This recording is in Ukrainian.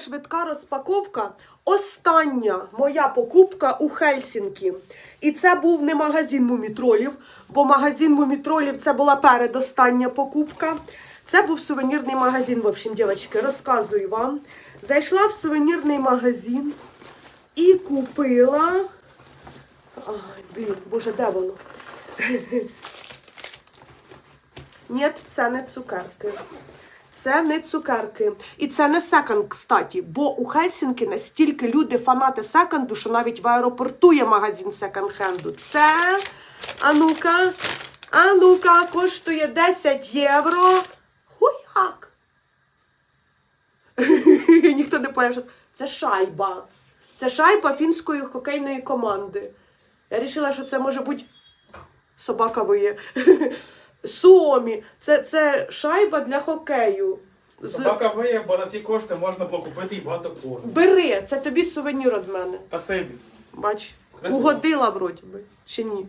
швидка розпаковка. Остання моя покупка у Хельсінкі. І це був не магазин мумітролів, бо магазин мумітролів це була передостання покупка. Це був сувенірний магазин, в общем, дівчатки, розказую вам. Зайшла в сувенірний магазин і купила. Ай, блін, боже, де воно? Ні, це не цукерки. Це не цукерки. І це не секонд, кстати, бо у Хельсінки настільки люди фанати секонду, що навіть в аеропорту є магазин секонд-хенду. Це, а ну-ка, а ну-ка, коштує 10 євро. Хуяк! Ніхто не поняв, що це шайба. Це шайба фінської хокейної команди. Я вирішила, що це може бути собака виє. Сомі. Це, це шайба для хокею. З- Собака виє, бо на ці кошти можна було купити і багато корму. Бери, це тобі сувенір від мене. Спасибі. Бач, Красиво. угодила вроді би. Чи ні?